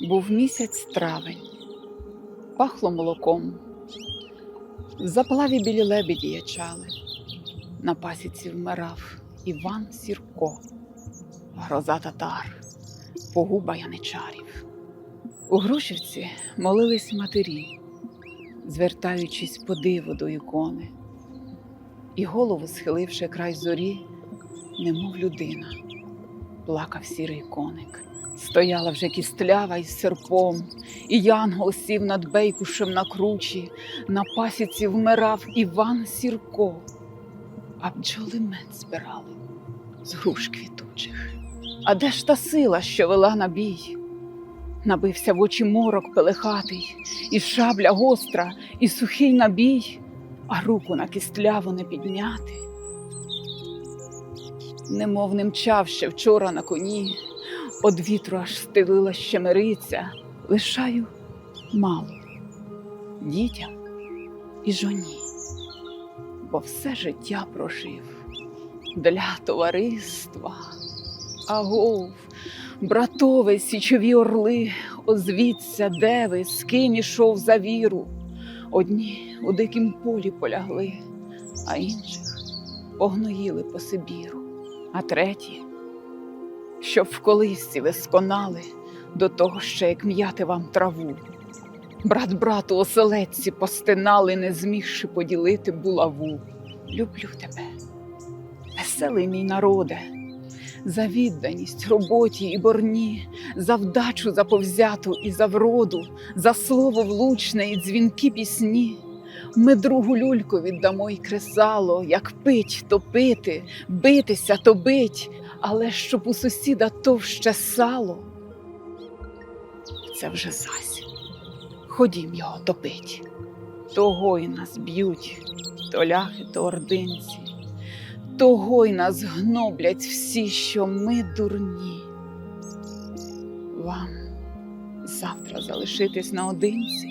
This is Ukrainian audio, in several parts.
Був місяць травень, пахло молоком. Заплаві білі лебеді ячали, на пасіці вмирав Іван Сірко, гроза татар, погуба яничарів. У Грушівці молились матері, звертаючись по диву до ікони, і голову схиливши край зорі, немов людина, плакав сірий коник. Стояла вже кістлява із серпом, і янгол сів над бейкушем на кручі, на пасіці вмирав Іван Сірко, а бджоли мед збирали з груш квітучих. А де ж та сила, що вела на бій? Набився в очі морок пелехатий, і шабля гостра, і сухий набій, а руку на кістляву не підняти. Немов не мчав ще вчора на коні, Од вітру аж стелила щемериця, лишаю мало дітям і жоні, бо все життя прожив для товариства. Агов, братове, січові орли, озвіться, де ви, з ким ішов за віру. Одні у дикім полі полягли, а інших погноїли по Сибіру, а треті щоб в колисці ви сконали до того ще, як м'яти вам траву. Брат брату оселедці постинали, не змігши поділити булаву. Люблю тебе, веселий мій народе, за відданість роботі і борні, за вдачу заповзяту і за вроду, за слово влучне і дзвінки пісні. Ми другу люльку віддамо й кресало, як пить, то пити, битися, то бить, але щоб у сусіда товще сало. Це вже зась. Ходім його топить. Того й нас б'ють, то ляхи, то ординці, того й нас гноблять всі, що ми дурні. Вам завтра залишитись наодинці,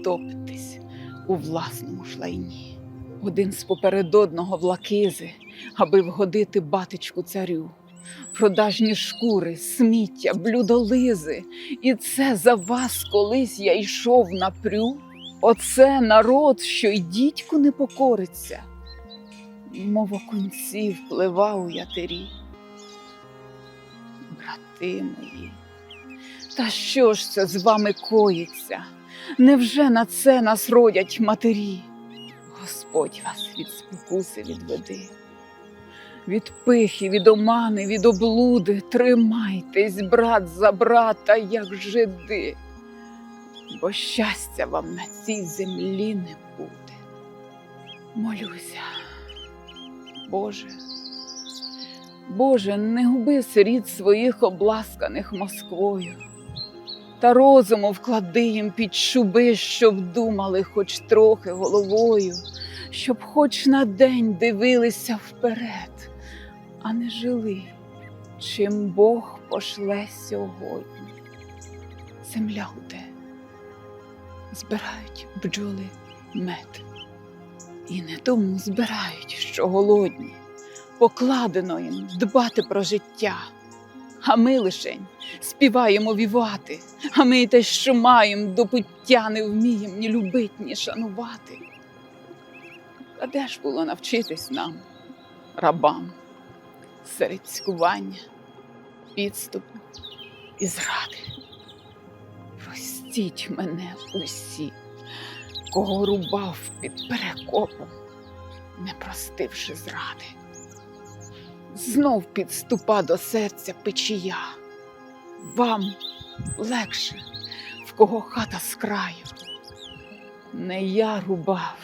потоптись у власному шлайні один з попередодного влакизи, аби вгодити батечку царю. Продажні шкури, сміття, блюдолизи, і це за вас колись я йшов напрю. Оце народ, що й дідьку не покориться, мов окунці вплива у ятері. Брати мої, та що ж це з вами коїться? Невже на це нас родять матері? Господь вас від спокуси відведи, від пихи, від омани, від облуди тримайтесь, брат за брата, як жиди, бо щастя вам на цій землі не буде. Молюся, Боже, Боже, не губи сиріт своїх обласканих Москвою. Та розуму вклади їм під шуби, щоб думали хоч трохи головою, щоб хоч на день дивилися вперед, а не жили, чим Бог пошле сьогодні. Земля гуде, збирають бджоли мед. І не тому збирають, що голодні, покладено їм дбати про життя. А ми лишень співаємо вівати, а ми й те, що маємо, до пуття не вмієм ні любить, ні шанувати. А де ж було навчитись нам, рабам, серед цькування, підступу і зради? Простіть мене усі, кого рубав під перекопом, не простивши зради знов підступа до серця печія. Вам легше, в кого хата з краю. Не я рубав,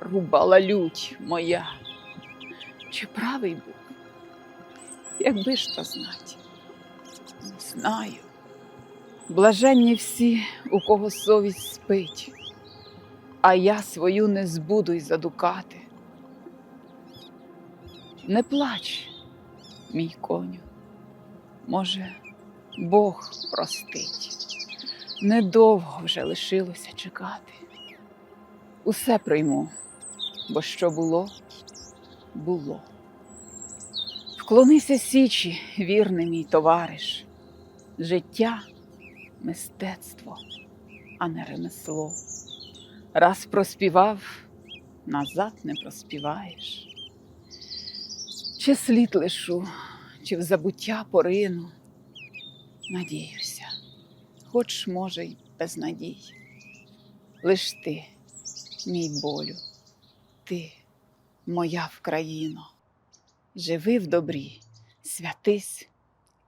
рубала лють моя. Чи правий був? Якби ж то знать, не знаю. Блаженні всі, у кого совість спить, а я свою не збуду й задукати. Не плач, мій коню. Може, Бог простить. Недовго вже лишилося чекати. Усе прийму, бо що було, було. Вклонися січі, вірний мій товариш. Життя мистецтво, а не ремесло. Раз проспівав, назад не проспіваєш. Чи слід лишу, чи в забуття порину. Надіюся, хоч, може, й без надій. Лиш ти, мій болю, ти, моя Вкраїно, живи в добрі, святись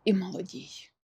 і молодій.